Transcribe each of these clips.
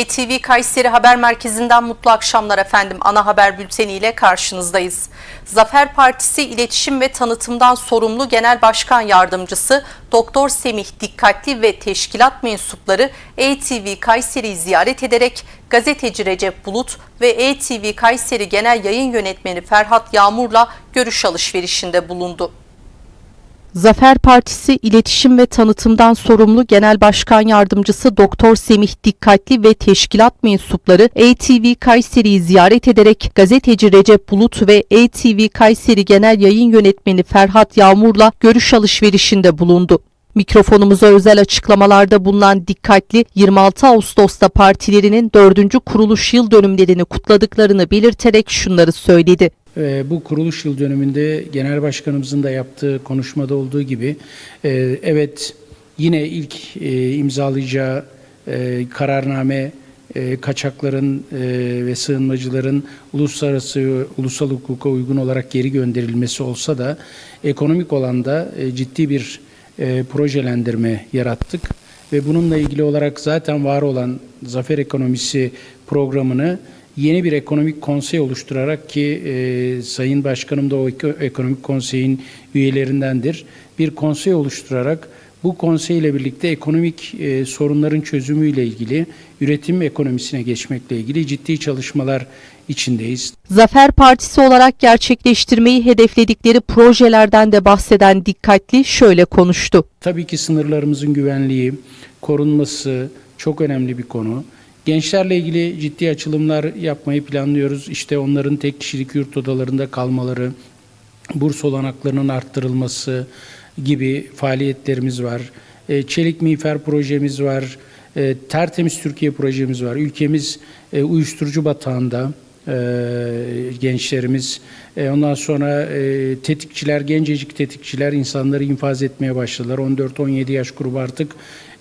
ATV Kayseri Haber Merkezi'nden mutlu akşamlar efendim. Ana haber bülteni ile karşınızdayız. Zafer Partisi İletişim ve Tanıtımdan sorumlu Genel Başkan Yardımcısı Doktor Semih Dikkatli ve teşkilat mensupları ATV Kayseri'yi ziyaret ederek gazeteci Recep Bulut ve ATV Kayseri Genel Yayın Yönetmeni Ferhat Yağmur'la görüş alışverişinde bulundu. Zafer Partisi İletişim ve Tanıtımdan sorumlu Genel Başkan Yardımcısı Doktor Semih Dikkatli ve teşkilat mensupları ATV Kayseri'yi ziyaret ederek gazeteci Recep Bulut ve ATV Kayseri Genel Yayın Yönetmeni Ferhat Yağmur'la görüş alışverişinde bulundu. Mikrofonumuza özel açıklamalarda bulunan Dikkatli 26 Ağustos'ta partilerinin 4. kuruluş yıl dönümlerini kutladıklarını belirterek şunları söyledi. Bu kuruluş yıl dönümünde Genel Başkanımızın da yaptığı konuşmada olduğu gibi e, evet yine ilk e, imzalayacağı e, kararname kaçakların ve sığınmacıların uluslararası ulusal hukuka uygun olarak geri gönderilmesi olsa da ekonomik olanda ciddi bir projelendirme yarattık. Ve bununla ilgili olarak zaten var olan Zafer Ekonomisi programını yeni bir ekonomik konsey oluşturarak ki e, Sayın Başkanım da o eko- ekonomik konseyin üyelerindendir. Bir konsey oluşturarak bu konsey ile birlikte ekonomik e, sorunların çözümüyle ilgili üretim ekonomisine geçmekle ilgili ciddi çalışmalar içindeyiz. Zafer Partisi olarak gerçekleştirmeyi hedefledikleri projelerden de bahseden Dikkatli şöyle konuştu. Tabii ki sınırlarımızın güvenliği, korunması çok önemli bir konu. Gençlerle ilgili ciddi açılımlar yapmayı planlıyoruz. İşte onların tek kişilik yurt odalarında kalmaları, burs olanaklarının arttırılması gibi faaliyetlerimiz var. E, Çelik miğfer projemiz var. E, Tertemiz Türkiye projemiz var. Ülkemiz e, uyuşturucu batağında gençlerimiz. Ondan sonra tetikçiler, gencecik tetikçiler insanları infaz etmeye başladılar. 14-17 yaş grubu artık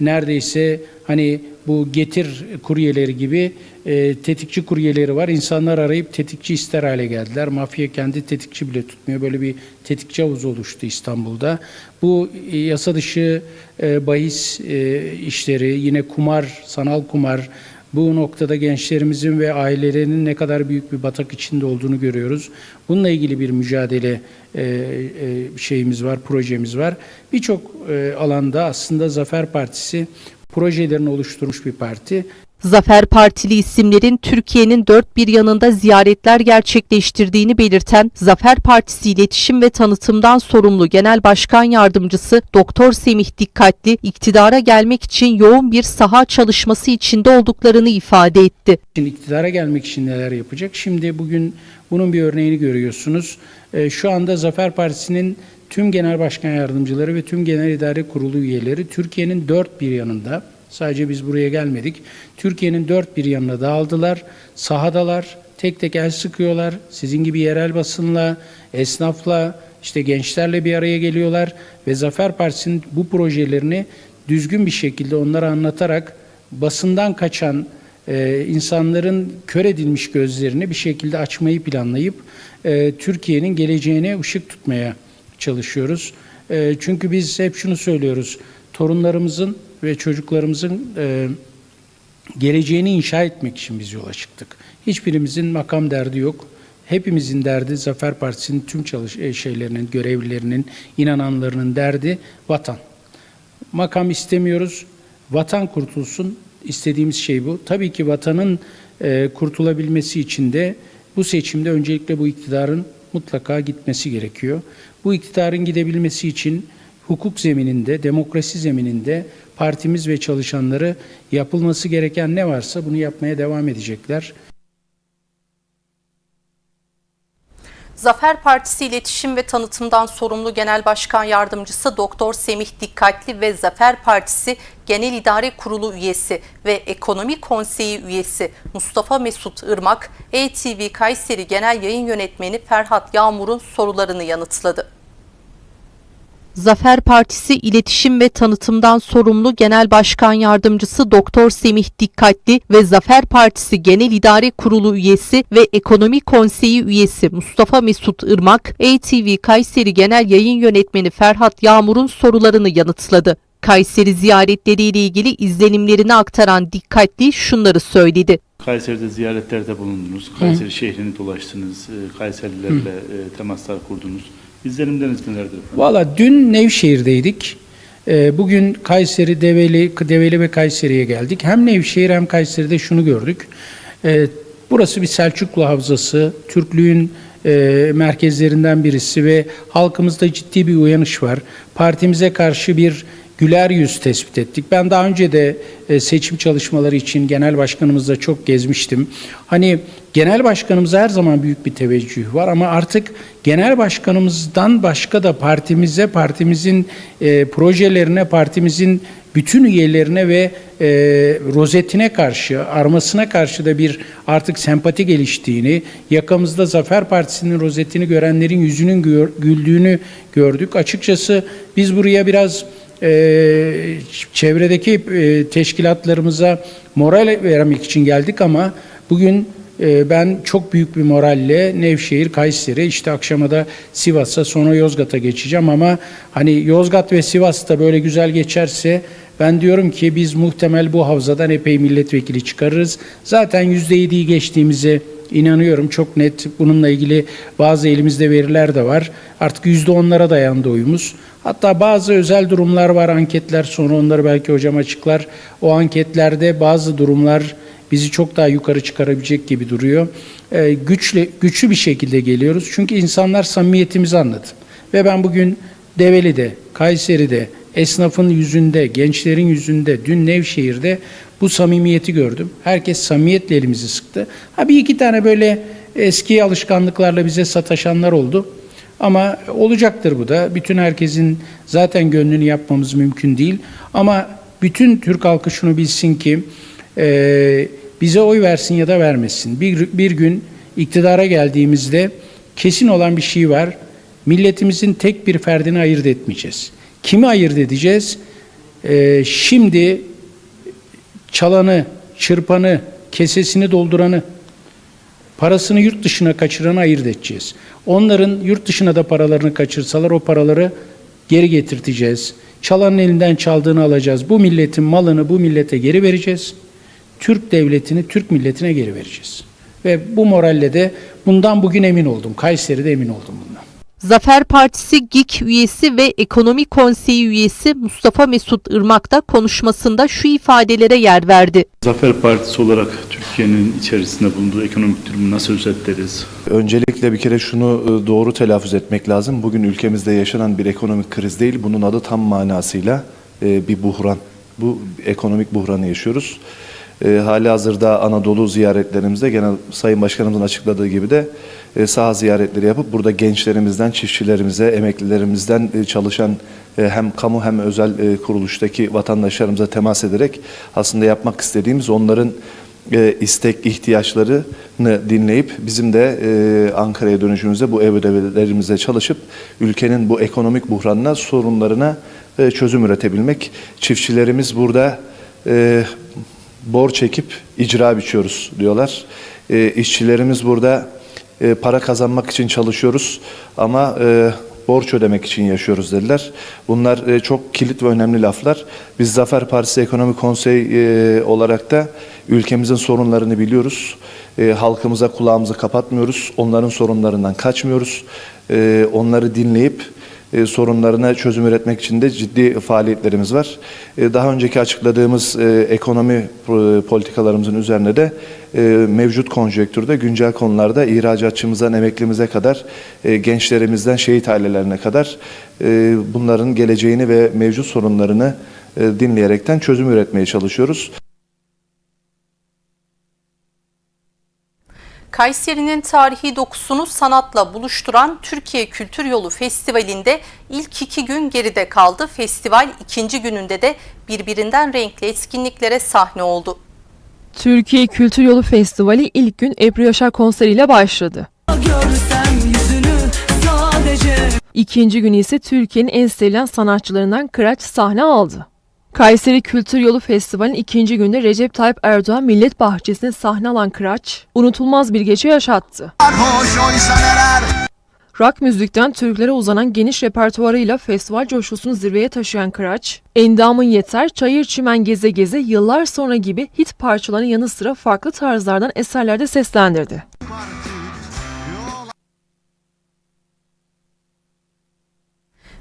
neredeyse hani bu getir kuryeleri gibi e, tetikçi kuryeleri var. İnsanlar arayıp tetikçi ister hale geldiler. Mafya kendi tetikçi bile tutmuyor. Böyle bir tetikçi havuzu oluştu İstanbul'da. Bu e, yasa dışı e, bahis e, işleri, yine kumar, sanal kumar, bu noktada gençlerimizin ve ailelerinin ne kadar büyük bir batak içinde olduğunu görüyoruz. Bununla ilgili bir mücadele e, e, şeyimiz var, projemiz var. Birçok e, alanda aslında Zafer Partisi projelerini oluşturmuş bir parti. Zafer Partili isimlerin Türkiye'nin dört bir yanında ziyaretler gerçekleştirdiğini belirten Zafer Partisi İletişim ve Tanıtımdan sorumlu Genel Başkan Yardımcısı Doktor Semih Dikkatli iktidara gelmek için yoğun bir saha çalışması içinde olduklarını ifade etti. Şimdi iktidara gelmek için neler yapacak? Şimdi bugün bunun bir örneğini görüyorsunuz. Ee, Şu anda Zafer Partisi'nin tüm genel başkan yardımcıları ve tüm genel idare kurulu üyeleri Türkiye'nin dört bir yanında, sadece biz buraya gelmedik, Türkiye'nin dört bir yanına dağıldılar, sahadalar, tek tek el sıkıyorlar, sizin gibi yerel basınla, esnafla, işte gençlerle bir araya geliyorlar ve Zafer Partisi'nin bu projelerini düzgün bir şekilde onlara anlatarak basından kaçan e, insanların kör edilmiş gözlerini bir şekilde açmayı planlayıp e, Türkiye'nin geleceğine ışık tutmaya çalışıyoruz. E, çünkü biz hep şunu söylüyoruz, torunlarımızın ve çocuklarımızın e, geleceğini inşa etmek için biz yola çıktık. Hiçbirimizin makam derdi yok. Hepimizin derdi Zafer Partisi'nin tüm çalış e, şeylerinin, görevlilerinin, inananlarının derdi vatan. Makam istemiyoruz. Vatan kurtulsun. İstediğimiz şey bu. Tabii ki vatanın e, kurtulabilmesi için de bu seçimde öncelikle bu iktidarın mutlaka gitmesi gerekiyor. Bu iktidarın gidebilmesi için hukuk zemininde, demokrasi zemininde partimiz ve çalışanları yapılması gereken ne varsa bunu yapmaya devam edecekler. Zafer Partisi İletişim ve Tanıtımdan sorumlu Genel Başkan Yardımcısı Doktor Semih Dikkatli ve Zafer Partisi Genel İdare Kurulu üyesi ve Ekonomi Konseyi üyesi Mustafa Mesut Irmak, ATV Kayseri Genel Yayın Yönetmeni Ferhat Yağmur'un sorularını yanıtladı. Zafer Partisi İletişim ve Tanıtımdan sorumlu Genel Başkan Yardımcısı Doktor Semih Dikkatli ve Zafer Partisi Genel İdare Kurulu üyesi ve Ekonomi Konseyi üyesi Mustafa Mesut Irmak, ATV Kayseri Genel Yayın Yönetmeni Ferhat Yağmur'un sorularını yanıtladı. Kayseri ziyaretleriyle ilgili izlenimlerini aktaran Dikkatli şunları söyledi. Kayseri'de ziyaretlerde bulundunuz. Kayseri şehrini dolaştınız. e, Kayserilerle e, temaslar kurdunuz. İzlenimleriniz nelerdir? Valla dün Nevşehir'deydik. Ee, Bugün Kayseri, Develi, Develi ve Kayseri'ye geldik. Hem Nevşehir hem Kayseri'de şunu gördük. Ee, Burası bir Selçuklu Havzası, Türklüğün e, merkezlerinden birisi ve halkımızda ciddi bir uyanış var. Partimize karşı bir güler yüz tespit ettik. Ben daha önce de e, seçim çalışmaları için genel başkanımızla çok gezmiştim. Hani genel başkanımıza her zaman büyük bir teveccüh var ama artık genel başkanımızdan başka da partimize, partimizin e, projelerine, partimizin bütün üyelerine ve e, rozetine karşı, armasına karşı da bir artık sempati geliştiğini, yakamızda Zafer Partisi'nin rozetini görenlerin yüzünün gör- güldüğünü gördük. Açıkçası biz buraya biraz e, çevredeki e, teşkilatlarımıza moral vermek için geldik ama bugün e, ben çok büyük bir moralle Nevşehir, Kayseri, işte akşama da Sivas'a sonra Yozgat'a geçeceğim ama hani Yozgat ve Sivas'ta böyle güzel geçerse ben diyorum ki biz muhtemel bu havzadan epey milletvekili çıkarırız. Zaten %7'yi geçtiğimize inanıyorum çok net. Bununla ilgili bazı elimizde veriler de var. Artık %10'lara dayandı oyumuz. Hatta bazı özel durumlar var anketler sonra onları belki hocam açıklar. O anketlerde bazı durumlar bizi çok daha yukarı çıkarabilecek gibi duruyor. Ee, güçlü güçlü bir şekilde geliyoruz. Çünkü insanlar samimiyetimizi anladı. Ve ben bugün Develi'de, Kayseri'de, esnafın yüzünde, gençlerin yüzünde, dün Nevşehir'de bu samimiyeti gördüm. Herkes samimiyetle elimizi sıktı. Ha bir iki tane böyle eski alışkanlıklarla bize sataşanlar oldu. Ama olacaktır bu da. Bütün herkesin zaten gönlünü yapmamız mümkün değil. Ama bütün Türk halkı şunu bilsin ki e, bize oy versin ya da vermesin. Bir, bir gün iktidara geldiğimizde kesin olan bir şey var. Milletimizin tek bir ferdini ayırt etmeyeceğiz. Kimi ayırt edeceğiz? E, şimdi çalanı, çırpanı, kesesini dolduranı, parasını yurt dışına kaçıranı ayırt edeceğiz. Onların yurt dışına da paralarını kaçırsalar o paraları geri getirteceğiz. Çalanın elinden çaldığını alacağız. Bu milletin malını bu millete geri vereceğiz. Türk devletini Türk milletine geri vereceğiz. Ve bu moralle de bundan bugün emin oldum. Kayseri'de emin oldum bundan. Zafer Partisi GİK üyesi ve Ekonomi Konseyi üyesi Mustafa Mesut Irmak da konuşmasında şu ifadelere yer verdi. Zafer Partisi olarak Türkiye'nin içerisinde bulunduğu ekonomik durumu nasıl özetleriz? Öncelikle bir kere şunu e, doğru telaffuz etmek lazım. Bugün ülkemizde yaşanan bir ekonomik kriz değil, bunun adı tam manasıyla e, bir buhran. Bu ekonomik buhranı yaşıyoruz. E, hali hazırda Anadolu ziyaretlerimizde genel Sayın Başkanımızın açıkladığı gibi de e, saha ziyaretleri yapıp burada gençlerimizden, çiftçilerimize, emeklilerimizden e, çalışan e, hem kamu hem özel e, kuruluştaki vatandaşlarımıza temas ederek aslında yapmak istediğimiz onların e, istek ihtiyaçlarını dinleyip bizim de e, Ankara'ya dönüşümüzde bu ev ödevlerimize çalışıp ülkenin bu ekonomik buhranına sorunlarına e, çözüm üretebilmek. Çiftçilerimiz burada e, bor çekip icra biçiyoruz diyorlar. E, işçilerimiz burada e, para kazanmak için çalışıyoruz ama e, borç ödemek için yaşıyoruz dediler. Bunlar e, çok kilit ve önemli laflar. Biz Zafer Partisi Ekonomi Konseyi e, olarak da ülkemizin sorunlarını biliyoruz. E, halkımıza kulağımızı kapatmıyoruz. Onların sorunlarından kaçmıyoruz. E, onları dinleyip e, sorunlarına çözüm üretmek için de ciddi faaliyetlerimiz var. E, Daha önceki açıkladığımız e, ekonomi e, politikalarımızın üzerine de mevcut konjektürde güncel konularda ihracatçımızdan emeklimize kadar, gençlerimizden şehit ailelerine kadar bunların geleceğini ve mevcut sorunlarını dinleyerekten çözüm üretmeye çalışıyoruz. Kayseri'nin tarihi dokusunu sanatla buluşturan Türkiye Kültür Yolu Festivali'nde ilk iki gün geride kaldı. Festival ikinci gününde de birbirinden renkli etkinliklere sahne oldu. Türkiye Kültür Yolu Festivali ilk gün Ebru Yaşar konseriyle başladı. Görsem yüzünü sadece İkinci gün ise Türkiye'nin en sevilen sanatçılarından Kıraç sahne aldı. Kayseri Kültür Yolu Festivali'nin ikinci günde Recep Tayyip Erdoğan Millet Bahçesi'nde sahne alan Kıraç, unutulmaz bir gece yaşattı. Rock müzikten türkülere uzanan geniş repertuarıyla festival coşkusunu zirveye taşıyan Kıraç, Endamın Yeter, Çayır Çimen Geze Geze yıllar sonra gibi hit parçalarının yanı sıra farklı tarzlardan eserlerde seslendirdi.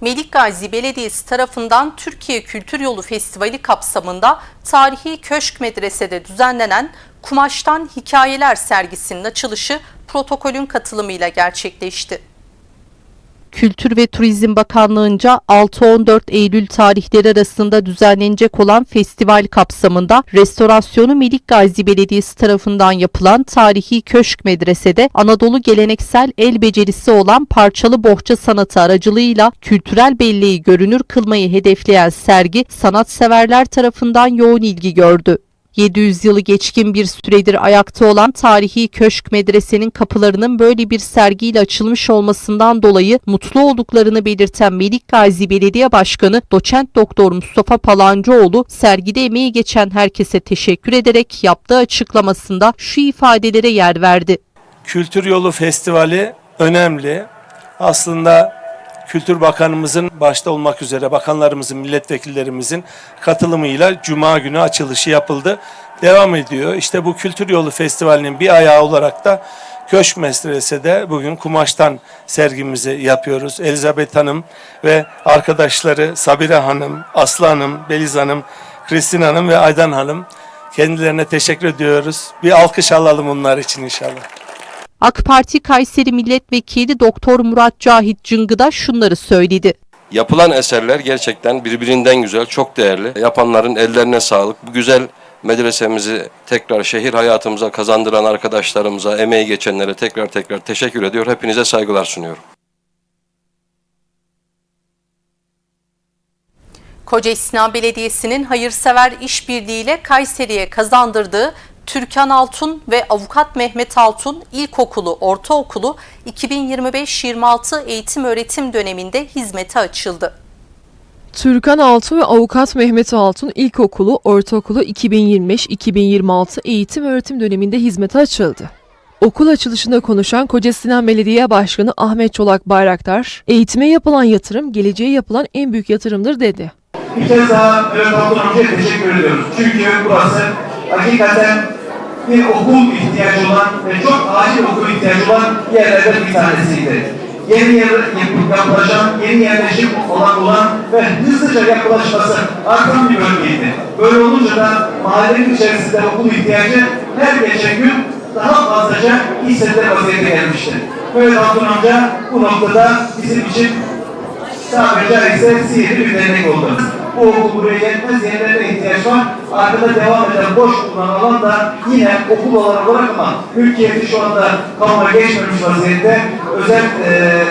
Melik Gazi Belediyesi tarafından Türkiye Kültür Yolu Festivali kapsamında Tarihi Köşk Medrese'de düzenlenen Kumaştan Hikayeler sergisinin açılışı protokolün katılımıyla gerçekleşti. Kültür ve Turizm Bakanlığı'nca 6-14 Eylül tarihleri arasında düzenlenecek olan festival kapsamında restorasyonu Melik Gazi Belediyesi tarafından yapılan tarihi köşk medresede Anadolu geleneksel el becerisi olan parçalı bohça sanatı aracılığıyla kültürel belleği görünür kılmayı hedefleyen sergi sanatseverler tarafından yoğun ilgi gördü. 700 yılı geçkin bir süredir ayakta olan tarihi köşk medresenin kapılarının böyle bir sergiyle açılmış olmasından dolayı mutlu olduklarını belirten Melik Gazi Belediye Başkanı Doçent Doktor Mustafa Palancıoğlu sergide emeği geçen herkese teşekkür ederek yaptığı açıklamasında şu ifadelere yer verdi. Kültür Yolu Festivali önemli. Aslında Kültür Bakanımızın başta olmak üzere bakanlarımızın, milletvekillerimizin katılımıyla Cuma günü açılışı yapıldı. Devam ediyor. İşte bu Kültür Yolu Festivali'nin bir ayağı olarak da Köşk Medrese'de bugün kumaştan sergimizi yapıyoruz. Elizabeth Hanım ve arkadaşları Sabire Hanım, Aslı Hanım, Beliz Hanım, Kristin Hanım ve Aydan Hanım kendilerine teşekkür ediyoruz. Bir alkış alalım onlar için inşallah. AK Parti Kayseri Milletvekili Doktor Murat Cahit Cıngı da şunları söyledi. Yapılan eserler gerçekten birbirinden güzel, çok değerli. Yapanların ellerine sağlık. Bu güzel medresemizi tekrar şehir hayatımıza kazandıran arkadaşlarımıza, emeği geçenlere tekrar tekrar teşekkür ediyor. Hepinize saygılar sunuyorum. Koca İslam Belediyesi'nin hayırsever işbirliğiyle Kayseri'ye kazandırdığı Türkan Altun ve Avukat Mehmet Altun İlkokulu, Ortaokulu 2025-26 eğitim öğretim döneminde hizmete açıldı. Türkan Altun ve Avukat Mehmet Altun İlkokulu, Ortaokulu 2025-2026 eğitim öğretim döneminde hizmete açıldı. Okul açılışında konuşan Koca Sinan Belediye Başkanı Ahmet Çolak Bayraktar, eğitime yapılan yatırım geleceğe yapılan en büyük yatırımdır dedi. Bir kez daha Mehmet Altun Hoca'ya teşekkür ediyoruz. Çünkü burası hakikaten bir okul ihtiyacı olan ve çok acil okul ihtiyacı olan yerlerden bir tanesiydi. Yeni yer yapıp yapılaşan, yeni yerleşim olan olan ve hızlıca yapılaşması artan bir bölgeydi. Böyle olunca da mahallenin içerisinde okul ihtiyacı her geçen gün daha fazlaca hissedilen vaziyete gelmişti. Mehmet Altun bu noktada bizim için tabiri caizse sihirli bir dernek oldu. Bu okul buraya yetmez, yerlerine ihtiyaç var. Arkada devam eden boş bulunan alan da yine okul olarak olarak ama Türkiye'de şu anda kamuya geçmemiş vaziyette özel e,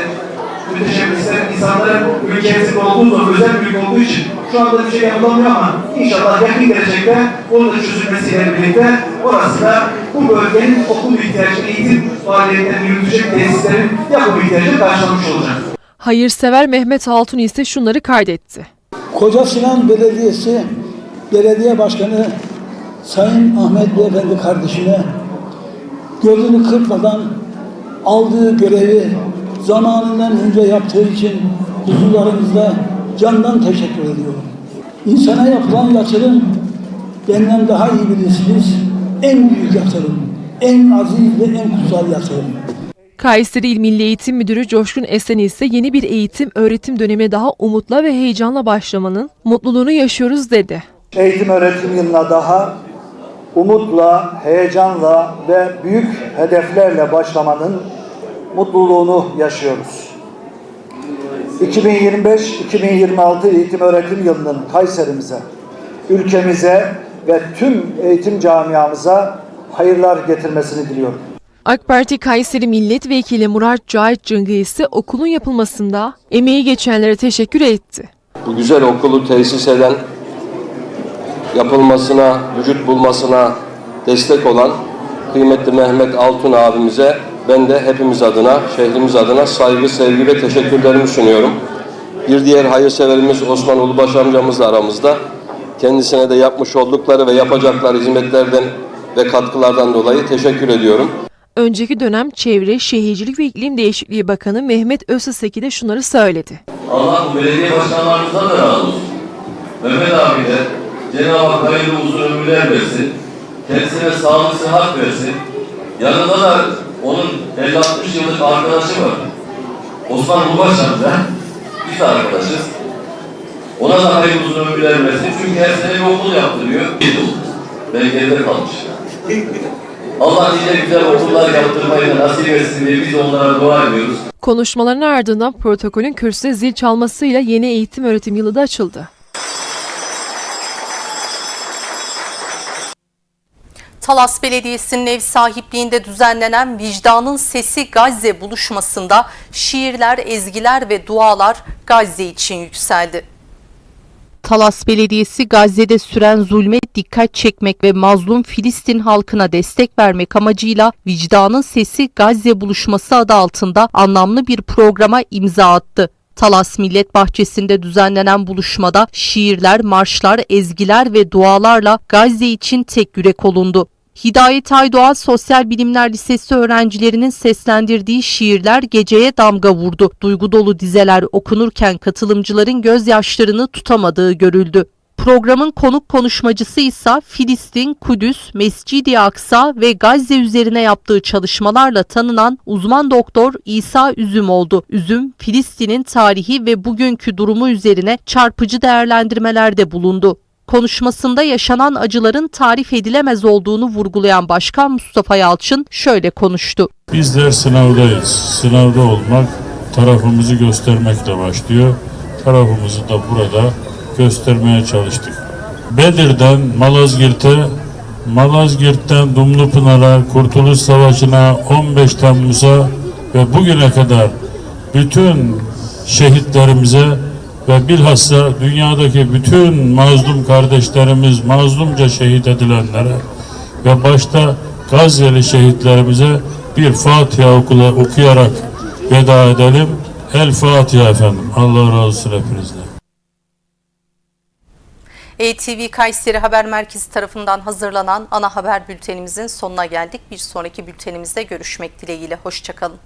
müteşebbislerin, insanların ülkemizde olduğu zaman özel mülk olduğu için şu anda bir şey yapılamıyor ama inşallah yakın gelecekte onun da çözülmesiyle birlikte orası da bu bölgenin okul ihtiyacı, eğitim faaliyetlerini yürütecek tesislerin yapım ihtiyacını karşılamış olacak. Hayırsever Mehmet Altun ise şunları kaydetti. Koca Sinan Belediyesi Belediye Başkanı Sayın Ahmet Beyefendi kardeşine gözünü kırpmadan aldığı görevi zamanından önce yaptığı için huzurlarınızda candan teşekkür ediyorum. İnsana yapılan yatırım benden daha iyi bilirsiniz. En büyük yatırım, en aziz ve en kutsal yatırım. Kayseri İl Milli Eğitim Müdürü Coşkun Esen ise yeni bir eğitim öğretim dönemine daha umutla ve heyecanla başlamanın mutluluğunu yaşıyoruz dedi. eğitim öğretim yılına daha umutla, heyecanla ve büyük hedeflerle başlamanın mutluluğunu yaşıyoruz. 2025-2026 eğitim öğretim yılının Kayserimize, ülkemize ve tüm eğitim camiamıza hayırlar getirmesini diliyorum. AK Parti Kayseri Milletvekili Murat Cahit Cıngı okulun yapılmasında emeği geçenlere teşekkür etti. Bu güzel okulu tesis eden, yapılmasına, vücut bulmasına destek olan kıymetli Mehmet Altun abimize ben de hepimiz adına, şehrimiz adına saygı, sevgi ve teşekkürlerimi sunuyorum. Bir diğer hayırseverimiz Osman Ulubaş amcamız da aramızda. Kendisine de yapmış oldukları ve yapacakları hizmetlerden ve katkılardan dolayı teşekkür ediyorum. Önceki dönem Çevre, Şehircilik ve İklim Değişikliği Bakanı Mehmet Özseseki de şunları söyledi. Allah bu belediye başkanlarımızdan da razı olsun. Mehmet abi de Cenab-ı Hak hayırlı uzun ömürler versin. Kendisine sağlık sıhhat versin. Yanında da onun 50-60 yıllık arkadaşı var. Osman Ulubaşan da biz de arkadaşız. Ona da hayırlı uzun ömürler versin. Çünkü her sene bir okul yaptırıyor. Bir yıl. Ben geride kalmış. Allah nice güzel okullar yaptırmayı da nasip etsin diye biz onlara dua ediyoruz. Konuşmaların ardından protokolün kürsüde zil çalmasıyla yeni eğitim öğretim yılı da açıldı. Talas Belediyesi'nin ev sahipliğinde düzenlenen Vicdanın Sesi Gazze buluşmasında şiirler, ezgiler ve dualar Gazze için yükseldi. Talas Belediyesi Gazze'de süren zulme dikkat çekmek ve mazlum Filistin halkına destek vermek amacıyla Vicdanın Sesi Gazze buluşması adı altında anlamlı bir programa imza attı. Talas Millet Bahçesi'nde düzenlenen buluşmada şiirler, marşlar, ezgiler ve dualarla Gazze için tek yürek olundu. Hidayet Aydoğan Sosyal Bilimler Lisesi öğrencilerinin seslendirdiği şiirler geceye damga vurdu. Duygu dolu dizeler okunurken katılımcıların gözyaşlarını tutamadığı görüldü. Programın konuk konuşmacısı ise Filistin, Kudüs, Mescid-i Aksa ve Gazze üzerine yaptığı çalışmalarla tanınan uzman doktor İsa Üzüm oldu. Üzüm, Filistin'in tarihi ve bugünkü durumu üzerine çarpıcı değerlendirmelerde bulundu. Konuşmasında yaşanan acıların tarif edilemez olduğunu vurgulayan Başkan Mustafa Yalçın şöyle konuştu. Bizler sınavdayız. Sınavda olmak tarafımızı göstermekle başlıyor. Tarafımızı da burada göstermeye çalıştık. Bedir'den Malazgirt'e, Malazgirt'ten Dumlupınar'a, Kurtuluş Savaşı'na, 15 Temmuz'a ve bugüne kadar bütün şehitlerimize ve bilhassa dünyadaki bütün mazlum kardeşlerimiz, mazlumca şehit edilenlere ve başta Gazze'li şehitlerimize bir Fatiha okula, okuyarak veda edelim. El Fatiha efendim. Allah razı olsun hepinizden. ATV Kayseri Haber Merkezi tarafından hazırlanan ana haber bültenimizin sonuna geldik. Bir sonraki bültenimizde görüşmek dileğiyle. Hoşçakalın.